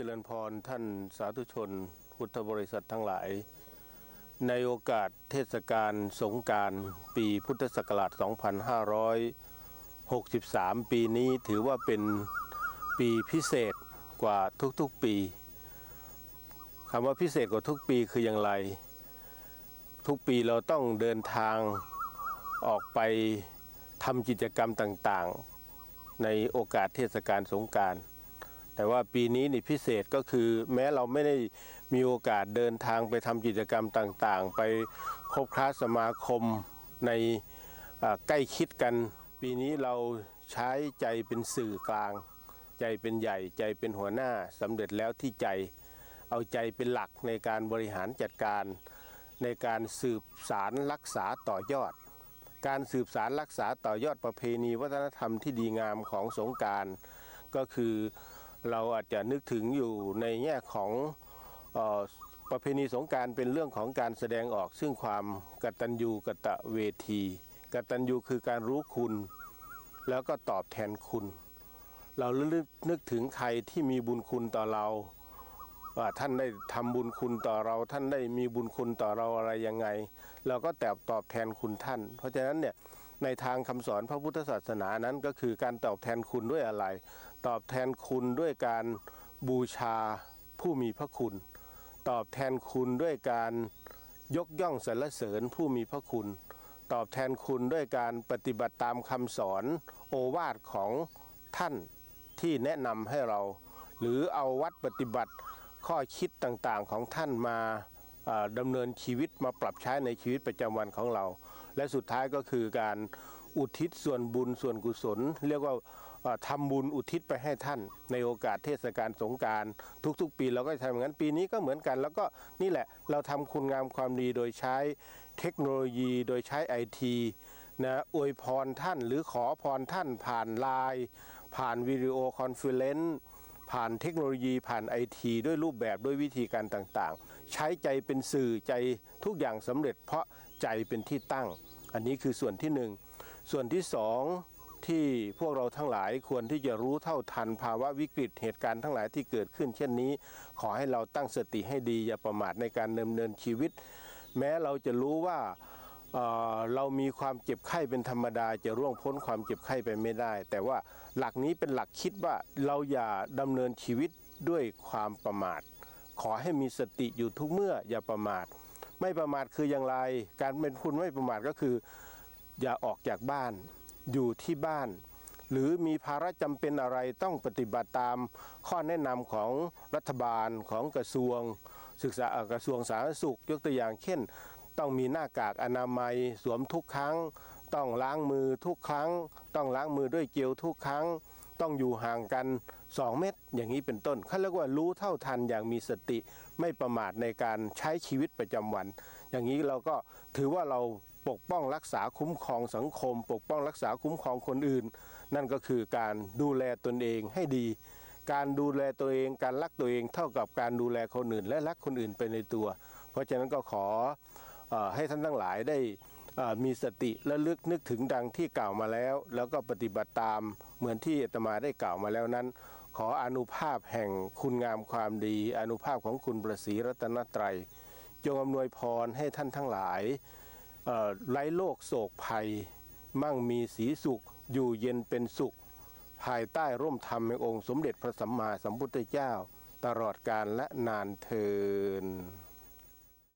เจริญพรท่านสาธุชนพุทธบริษัททั้งหลาย ในโอกาสเทศกาลสงการปีพุทธศักราช 2563 ปีนี้ถือว่าเป็นปีพิเศษกว่าทุกๆปีคำว่าพิเศษกว่าทุกปีคืออย่างไร ทุกปีเราต้องเดินทางออกไปทำกิจกรรมต่างๆ ในโอกาสเทศกาลสงกราร แต่ว่าปีนี้นี่พิเศษก็คือแม้เราไม่ได้มีโอกาสเดินทางไปทำกิจกรรมต่างๆ ไปคบค้าสมาคมในใกล้คิดกัน ปีนี้เราใช้ใจเป็นสื่อกลาง ใจเป็นใหญ่ใจเป็นหัวหน้าสำเร็จแล้วที่ใจ เอาใจเป็นหลักในการบริหารจัดการ ในการสืบสารรักษาต่อยอด การสืบสารรักษาต่อยอดประเพณีวัฒนธรรมที่ดีงามของสงการก็คือ เราอาจจะนึกถึงอยู่ในแง่ของออประเพณีสงการเป็นเรื่องของการแสดงออก ซึ่งความกตัญญูกตเวที กตัญญูคือการรู้คุณ แล้วก็ตอบแทนคุณ เราลึกนึกถึงใครที่มีบุญคุณต่อเราว่าท่านได้ทำบุญคุณต่อเรา ท่านได้มีบุญคุณต่อเราอะไรยังไง เราก็แตบตอบแทนคุณท่าน เพราะฉะนั้นเนี่ย ในทางคำสอนพระพุทธศาสนานั้นก็คือการตอบแทนคุณด้วยอะไร ตอบแทนคุณด้วยการบูชาผู้มีพระคุณ ตอบแทนคุณด้วยการยกย่องสรรเสริญผู้มีพระคุณ ตอบแทนคุณด้วยการปฏิบัติตามคำสอนโอวาทของท่านที่แนะนำให้เรา หรือเอาวัดปฏิบัติข้อคิดต่างๆของท่านมาดำเนินชีวิตมาปรับใช้ในชีวิตประจำวันของเรา และสุดท้ายก็คือการอุทิศส่วนบุญส่วนกุศล เรียกว่าเอ่อทำบุญอุทิศไปให้ท่าน ในโอกาสเทศกาลสงการทุกๆ ปีเราก็จะทำอย่างนั้นปีนี้ก็เหมือนกัน แล้วก็นี่แหละเราทำคุณงามความดีโดยใช้เทคโนโลยีโดยใช้ไอทีนะอวยพรท่านหรือขอพรท่านผ่านไลน์ผ่านวิดีโอคอนเฟอเรนซ์ ผ่านเทคโนโลยีผ่านไอทีด้วยรูปแบบด้วยวิธีการต่างๆ ใช้ใจเป็นสื่อใจทุกอย่างสำเร็จเพราะใจเป็นที่ตั้ง อันนี้คือส่วนที่หนึ่งส่วนที่สองที่พวกเราทั้งหลายควรที่จะรู้เท่าทันภาวะวิกฤตเหตุการณ์ทั้งหลายที่เกิดขึ้น เช่นนี้ ขอให้เราตั้งสติให้ดีอย่าประมาทในการดำเนินชีวิต แม้เราจะรู้ว่า เเรามีความเจ็บไข้เป็นธรรมดา จะร่วงพ้นความเจ็บไข้ไปไม่ได้ แต่ว่าหลักนี้เป็นหลักคิดว่าเราอย่าดำเนินชีวิตด้วยความประมาท ขอให้มีสติอยู่ทุกเมื่ออย่าประมาท ไม่ประมาทคืออย่างไร การเป็นคุณไม่ประมาทก็คือ อย่าออกจากบ้าน อยู่ที่บ้าน หรือมีภาระจำเป็นอะไรต้องปฏิบัติตามข้อแนะนำของรัฐบาลของกระทรวง ศึกษากระทรวงสาธารณสุข ยกตัวอย่างเช่น ต้องมีหน้ากากอนามัยสวมทุกครั้ง ต้องล้างมือทุกครั้ง ต้องล้างมือด้วยเจลทุกครั้ง ต้องอยู่ห่างกัน 2 เมตร อย่างนี้เป็นต้นเขาเรียกว่ารู้เท่าทันอย่างมีสติไม่ประมาทในการใช้ชีวิตประจำวัน อย่างนี้เราก็ถือว่าเราปกป้องรักษาคุ้มครองสังคม ปกป้องรักษาคุ้มครองคนอื่น นั่นก็คือการดูแลตนเองให้ดี การดูแลตัวเอง การรักตัวเองเท่ากับการดูแลคนอื่น และรักคนอื่นไปในตัว เพราะฉะนั้นก็ขอ ให้ท่านทั้งหลายได้มีสติและลึกนึกถึงดังที่กล่าวมาแล้ว แล้วก็ปฏิบัติตามเหมือนที่อาตมาได้กล่าวมาแล้วนั้น ขออนุภาพแห่งคุณงามความดี อนุภาพของคุณประสีรัตนตรัยจงอำนวยพรให้ท่านทั้งหลายไร้โรคโศกภัย มั่งมีสีสุข อยู่เย็นเป็นสุข ภายใต้ร่มธรรมแห่งองค์สมเด็จพระสัมมาสัมพุทธเจ้า ตลอดกาลและนานเทิน